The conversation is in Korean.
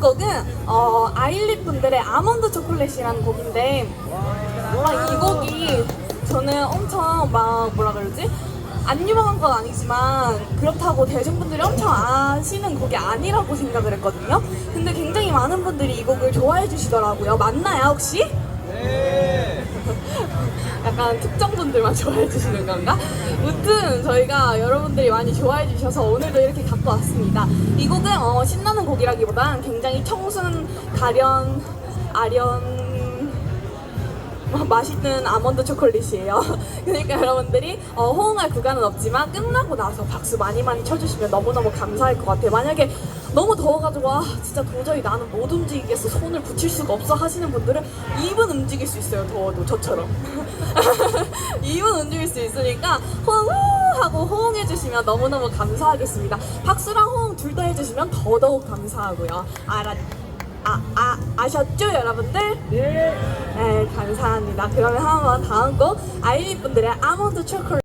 곡은 어, 아일릿 분들의 아몬드 초콜릿이라는 곡인데 아, 이 곡이 저는 엄청 막 뭐라 그러지? 안 유명한 건 아니지만 그렇다고 대중분들이 엄청 아시는 곡이 아니라고 생각을 했거든요. 근데 굉장히 많은 분들이 이 곡을 좋아해 주시더라고요. 맞나요 혹시? 약간 특정 분들만 좋아해 주시는 건가? 무튼 저희가 여러분들이 많이 좋아해 주셔서 오늘도 이렇게 갖고 왔습니다. 이 곡은 어, 신나는 곡이라기보단 굉장히 청순, 가련, 아련 뭐 맛있는 아몬드 초콜릿이에요. 그러니까 여러분들이 어, 호응할 구간은 없지만 끝나고 나서 박수 많이 많이 쳐주시면 너무너무 감사할 것 같아요. 만약에 너무 더워가지고 아 진짜 도저히 나는 못 움직이겠어 손을 붙일 수가 없어 하시는 분들은 입은 움직일 수 있어요 더워도 저처럼 입은 움직일 수 있으니까 호응 하고 호응해 주시면 너무너무 감사하겠습니다 박수랑 호응 둘 다 해주시면 더더욱 감사하고요 알았 아, 아, 아셨죠, 여러분들? 네. 네, 그러면 한번 다음 곡 아이리 분들의 아몬드 초콜릿